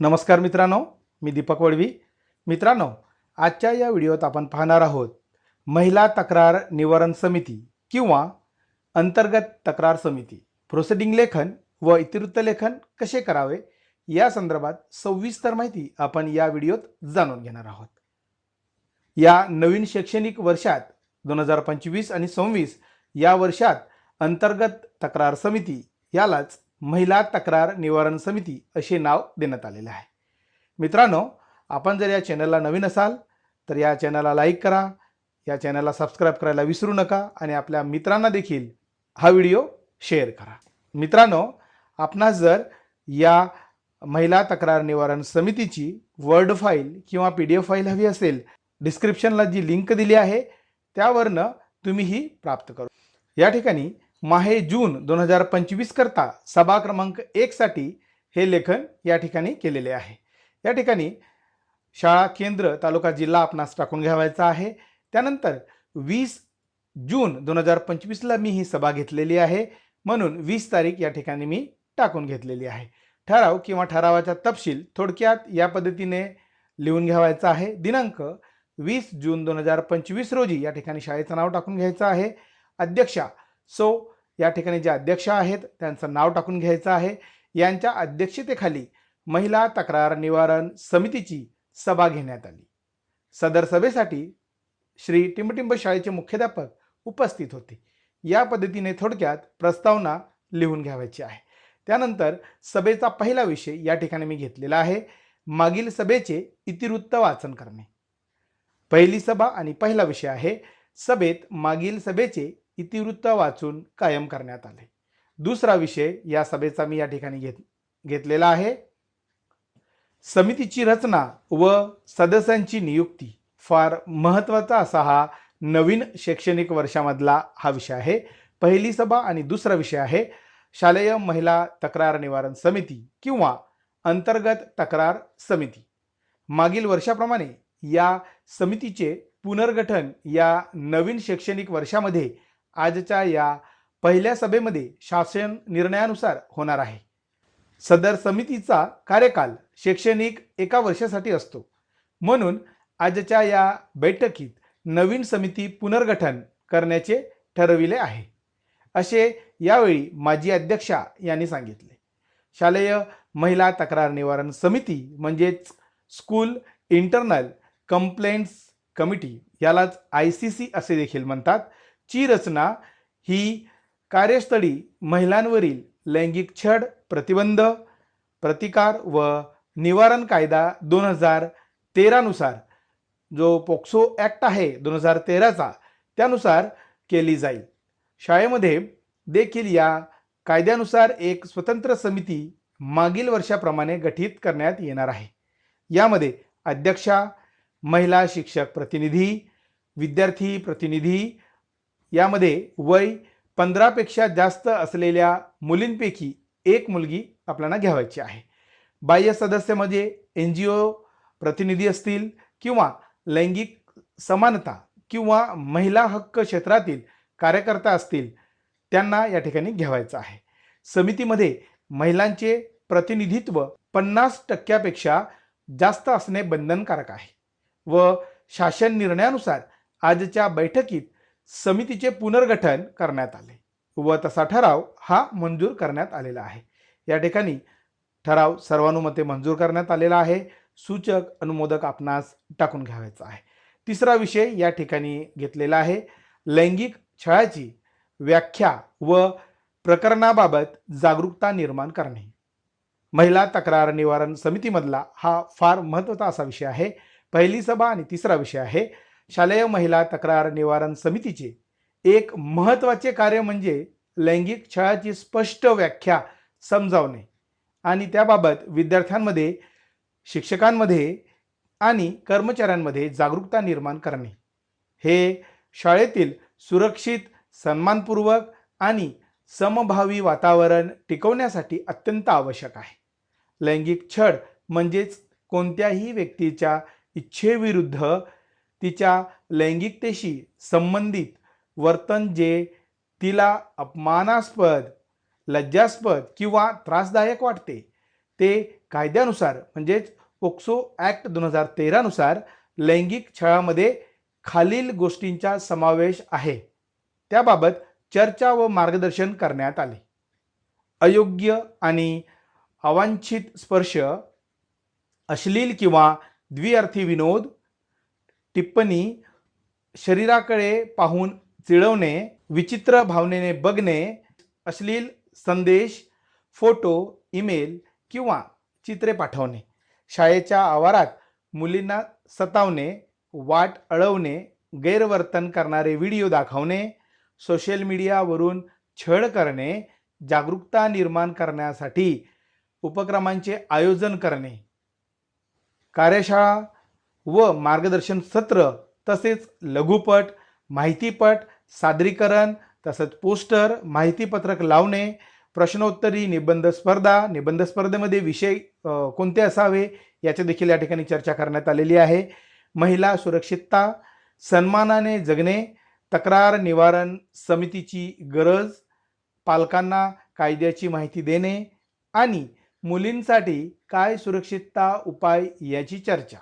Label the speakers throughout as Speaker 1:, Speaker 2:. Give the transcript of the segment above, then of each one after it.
Speaker 1: नमस्कार मित्रांनो मी दीपक वडवी. मित्रांनो आजच्या या व्हिडिओत आपण पाहणार आहोत महिला तक्रार निवारण समिती किंवा अंतर्गत तक्रार समिती. प्रोसिडिंग लेखन व इतिवृत्त लेखन कसे करावे या संदर्भात सविस्तर माहिती आपण या व्हिडिओत जाणून घेणार आहोत. या नवीन शैक्षणिक वर्षात दोन हजार पंचवीस आणि सव्वीस या वर्षात अंतर्गत तक्रार समिती यालाच महिला तक्रार निवारण समिती असे नाव देण्यात आलेले आहे. मित्रांनो आपण जर या चॅनलला नवीन असाल तर या चॅनलला लाईक करा. या चॅनलला सबस्क्राईब करायला विसरू नका आणि आपल्या मित्रांना देखील हा व्हिडिओ शेअर करा. मित्रांनो आपणास जर या महिला तक्रार निवारण समितीची वर्ड फाईल किंवा पी डी एफ फाईल हवी असेल डिस्क्रिप्शनला जी लिंक दिली आहे त्यावरनं तुम्ही ही प्राप्त करू. या ठिकाणी माहे जून दोन हजार पंचवीस करता सभा क्रमांक एकसाठी हे लेखन या ठिकाणी केलेले आहे. या ठिकाणी शाळा केंद्र तालुका जिल्हा आपणास टाकून घ्यावायचा आहे. त्यानंतर वीस जून दोन हजार पंचवीसला मी ही सभा घेतलेली आहे. म्हणून वीस तारीख या ठिकाणी मी टाकून घेतलेली आहे. ठराव किंवा ठरावाचा तपशील थोडक्यात या पद्धतीने लिहून घ्यावायचा आहे. दिनांक वीस जून दोन हजार पंचवीस रोजी या ठिकाणी शाळेचं नाव टाकून घ्यायचं आहे. अध्यक्षा सो या ठिकाणी जे अध्यक्षा आहेत त्यांचं नाव टाकून घ्यायचं आहे. यांच्या अध्यक्षतेखाली महिला तक्रार निवारण समितीची सभा घेण्यात आली. सदर सभेसाठी श्री टिंबटिंब शाळेचे मुख्याध्यापक उपस्थित होते. या पद्धतीने थोडक्यात प्रस्तावना लिहून घ्यावायची आहे. त्यानंतर सभेचा पहिला विषय या ठिकाणी मी घेतलेला आहे. मागील सभेचे इतिवृत्त वाचन करणे. पहिली सभा आणि पहिला विषय आहे. सभेत मागील सभेचे इतिवृत्त वाचून कायम करण्यात आले. दुसरा विषय या सभेचा मी या ठिकाणी घेत घेतलेला आहे. समितीची रचना व सदस्यांची नियुक्ती फार महत्त्वाचा असा हा नवीन शैक्षणिक वर्षामधला हा विषय आहे. पहिली सभा आणि दुसरा विषय आहे शालेय महिला तक्रार निवारण समिती किंवा अंतर्गत तक्रार समिती. मागील वर्षाप्रमाणे या समितीचे पुनर्गठन या नवीन शैक्षणिक वर्षामध्ये आजच्या या पहिल्या सभेमध्ये शासन निर्णयानुसार होणार आहे. सदर समितीचा कार्यकाल शैक्षणिक एका वर्षासाठी असतो. म्हणून आजच्या या बैठकीत नवीन समिती पुनर्गठन करण्याचे ठरविले आहे. असे यावेळी माजी अध्यक्षा यांनी सांगितले. शालेय महिला तक्रार निवारण समिती म्हणजेच स्कूल इंटरनल कंप्लेंट्स कमिटी यालाच आय सी सी असे देखील म्हणतात. ची रचना ही कार्यस्थळी महिलांवरील लैंगिक छळ प्रतिबंध प्रतिकार व निवारण कायदा दोन हजार तेरानुसार जो पोक्सो ॲक्ट आहे दोन हजार तेराचा त्यानुसार केली जाईल. शाळेमध्ये देखील या कायद्यानुसार एक स्वतंत्र समिती मागील वर्षाप्रमाणे गठीत करण्यात येणार आहे. यामध्ये अध्यक्षा महिला शिक्षक प्रतिनिधी विद्यार्थी प्रतिनिधी यामध्ये वय पंधरापेक्षा जास्त असलेल्या मुलींपैकी एक मुलगी आपल्याला घ्यावायची आहे. बाह्य सदस्यमध्ये एन जी ओ प्रतिनिधी असतील किंवा लैंगिक समानता किंवा महिला हक्क क्षेत्रातील कार्यकर्ता असतील त्यांना या ठिकाणी घ्यावायचं आहे. समितीमध्ये महिलांचे प्रतिनिधित्व पन्नास टक्क्यापेक्षा जास्त असणे बंधनकारक आहे. व शासन निर्णयानुसार आजच्या बैठकीत समितीचे पुनर्गठन करण्यात आले. व तसा ठराव हा मंजूर करण्यात आलेला आहे. या ठिकाणी ठराव सर्वानुमते मंजूर करण्यात आलेला आहे. सूचक अनुमोदक आपणास टाकून घ्यावायचा आहे. तिसरा विषय या ठिकाणी घेतलेला आहे. लैंगिक छळाची व्याख्या व प्रकरणाबाबत जागरूकता निर्माण करणे. महिला तक्रार निवारण समितीमधला हा फार महत्त्वाचा असा विषय आहे. पहिली सभा आणि तिसरा विषय आहे. शालेय महिला तक्रार निवारण समितीचे एक महत्त्वाचे कार्य म्हणजे लैंगिक छळाची स्पष्ट व्याख्या समजावणे आणि त्याबाबत विद्यार्थ्यांमध्ये शिक्षकांमध्ये आणि कर्मचाऱ्यांमध्ये जागरूकता निर्माण करणे. हे शाळेतील सुरक्षित सन्मानपूर्वक आणि समभावी वातावरण टिकवण्यासाठी अत्यंत आवश्यक आहे. लैंगिक छळ म्हणजेच कोणत्याही व्यक्तीच्या इच्छेविरुद्ध तिच्या लैंगिकतेशी संबंधित वर्तन जे तिला अपमानास्पद लज्जास्पद किंवा त्रासदायक वाटते ते कायद्यानुसार म्हणजेच पोक्सो ॲक्ट दोन हजार तेरानुसार लैंगिक छळामध्ये खालील गोष्टींचा समावेश आहे. त्याबाबत चर्चा व मार्गदर्शन करण्यात आले. अयोग्य आणि अवांछित स्पर्श अश्लील किंवा द्विअर्थी विनोद टिप्पणी शरीराकडे पाहून चिळवणे विचित्र भावनेने बघणे अश्लील संदेश फोटो ईमेल किंवा चित्रे पाठवणे. शाळेच्या आवारात मुलींना सतावणे वाट अळवणे गैरवर्तन करणारे व्हिडिओ दाखवणे सोशल मीडियावरून छळ करणे जागरूकता निर्माण करण्यासाठी उपक्रमांचे आयोजन करणे. कार्यशाळा व मार्गदर्शन सत्र तसेच लघुपट माहितीपट सादरीकरण तसंच पोस्टर माहितीपत्रक लावणे प्रश्नोत्तरी निबंध स्पर्धा निबंध स्पर्धेमध्ये विषय कोणते असावे याचे देखील या ठिकाणी चर्चा करण्यात आलेली आहे. महिला सुरक्षितता सन्मानाने जगणे तक्रार निवारण समितीची गरज पालकांना कायद्याची माहिती देणे आणि मुलींसाठी काय सुरक्षितता उपाय याची चर्चा.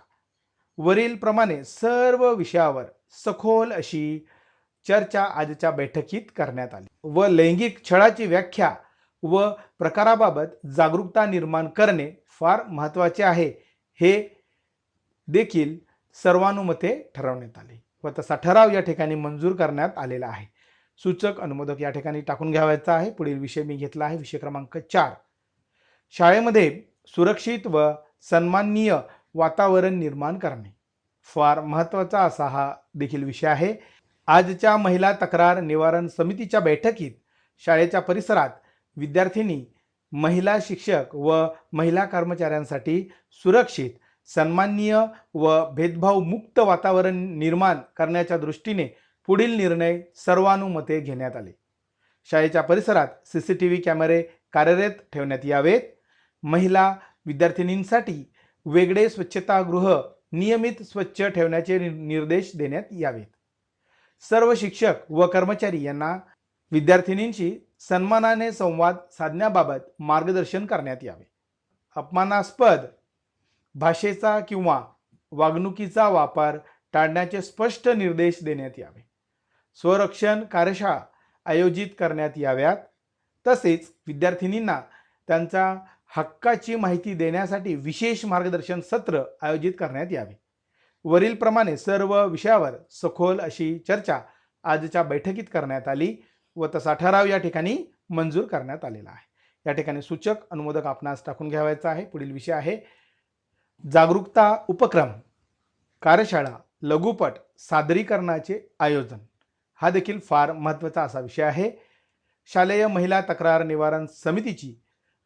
Speaker 1: वरीलप्रमाणे सर्व विषयावर सखोल अशी चर्चा आजच्या बैठकीत करण्यात आली. व लैंगिक छळाची व्याख्या व प्रकाराबाबत जागरूकता निर्माण करणे फार महत्त्वाचे आहे हे देखील सर्वानुमते ठरवण्यात आले. व तसा ठराव या ठिकाणी मंजूर करण्यात आलेला आहे. सूचक अनुमोदक या ठिकाणी टाकून घ्यावायचा आहे. पुढील विषय मी घेतला आहे. विषय क्रमांक चार. शाळेमध्ये सुरक्षित व सन्माननीय वातावरण निर्माण करणे. फार महत्त्वाचा असा हा देखील विषय आहे. आजच्या महिला तक्रार निवारण समितीच्या बैठकीत शाळेच्या परिसरात विद्यार्थिनी महिला शिक्षक व महिला कर्मचाऱ्यांसाठी सुरक्षित सन्माननीय व भेदभावमुक्त वातावरण निर्माण करण्याच्या दृष्टीने पुढील निर्णय सर्वानुमते घेण्यात आले. शाळेच्या परिसरात सी सी टी व्ही कॅमेरे कार्यरत ठेवण्यात यावेत. महिला विद्यार्थिनींसाठी वेगळे स्वच्छतागृह नियमित स्वच्छ ठेवण्याचे नि- निर्देश देण्यात यावेत. सर्व शिक्षक व कर्मचारी यांना विद्यार्थिनींशी सन्मानाने संवाद साधण्याबाबत मार्गदर्शन करण्यात यावे. अपमानास्पद भाषेचा किंवा वागणुकीचा वापर टाळण्याचे स्पष्ट निर्देश देण्यात यावे. स्वरक्षण कार्यशाळा आयोजित करण्यात याव्यात. तसेच विद्यार्थिनींना त्यांचा हक्काची माहिती देण्यासाठी विशेष मार्गदर्शन सत्र आयोजित करण्यात यावे. वरीलप्रमाणे सर्व विषयावर सखोल अशी चर्चा आजच्या बैठकीत करण्यात आली व तसा ठराव या ठिकाणी मंजूर करण्यात आलेला आहे. या ठिकाणी सूचक अनुमोदक आपणास टाकून घ्यावायचा आहे. पुढील विषय आहे जागरूकता उपक्रम कार्यशाळा लघुपट सादरीकरणाचे आयोजन. हा देखील फार महत्त्वाचा असा विषय आहे. शालेय महिला तक्रार निवारण समितीची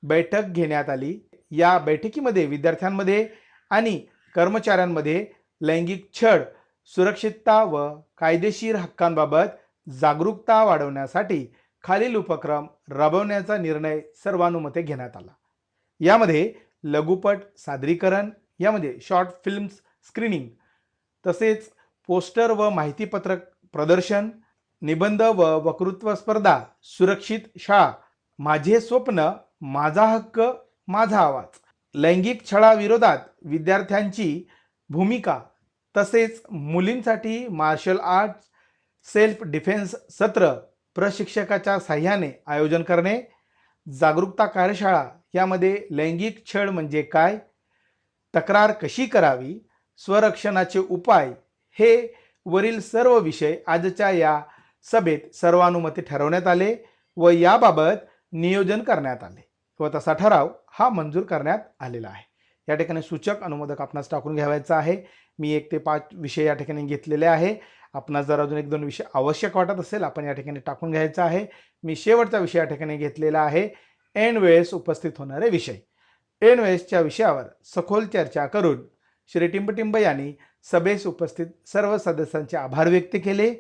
Speaker 1: बैठक घेण्यात आली. या बैठकीमध्ये विद्यार्थ्यांमध्ये आणि कर्मचाऱ्यांमध्ये लैंगिक छळ सुरक्षितता व कायदेशीर हक्कांबाबत जागरूकता वाढवण्यासाठी खालील उपक्रम राबवण्याचा निर्णय सर्वानुमते घेण्यात आला. यामध्ये लघुपट सादरीकरण यामध्ये शॉर्ट फिल्म्स स्क्रीनिंग तसेच पोस्टर व माहितीपत्रक प्रदर्शन निबंध व वक्तृत्व स्पर्धा सुरक्षित शाळा माझे स्वप्न माझा हक्क माझा आवाज. लैंगिक छळाविरोधात विद्यार्थ्यांची भूमिका. तसेच मुलींसाठी मार्शल आर्ट्स सेल्फ डिफेन्स सत्र प्रशिक्षकाच्या साह्याने आयोजन करणे. जागरूकता कार्यशाळा यामध्ये लैंगिक छळ म्हणजे काय? तक्रार कशी करावी? स्वरक्षणाचे उपाय. हे वरील सर्व विषय आजच्या या सभेत सर्वानुमते ठरवण्यात आले व याबाबत नियोजन करण्यात आले. व तसा ठराव हा मंजूर करण्यात आलेला आहे. या ठिकाणी सूचक अनुमोदक आपणास टाकून घ्यावायचा आहे. मी एक ते पाच विषय या ठिकाणी घेतलेले आहे. आपणास जर अजून एक दोन विषय आवश्यक वाटत असेल आपण या ठिकाणी टाकून घ्यायचा आहे. मी शेवटचा विषय या ठिकाणी घेतलेला आहे. एन वेळेस उपस्थित होणारे विषय. एन वेळेसच्या विषयावर सखोल चर्चा करून श्री टिंबटिंब यांनी सभेस उपस्थित सर्व सदस्यांचे आभार व्यक्त केले.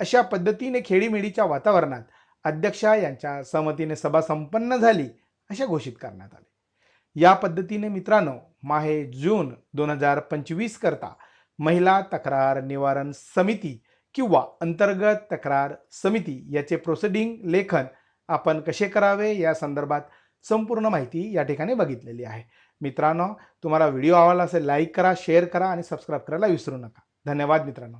Speaker 1: अशा पद्धतीने खेडीमेडीच्या वातावरणात अध्यक्षा यांच्या सहमतीने सभा संपन्न झाली. अशा घोषित करण्यात आले. या पद्धतीने मित्रांनो माहे जून दोन हजार पंचवीस करता महिला तक्रार निवारण समिती किंवा अंतर्गत तक्रार समिती याचे प्रोसिडिंग लेखन आपण कसे करावे या संदर्भात संपूर्ण माहिती या ठिकाणी बघितलेली आहे. मित्रांनो तुम्हाला व्हिडिओ आवडला असेल लाईक करा शेअर करा आणि सबस्क्राईब करायला विसरू नका. धन्यवाद मित्रांनो.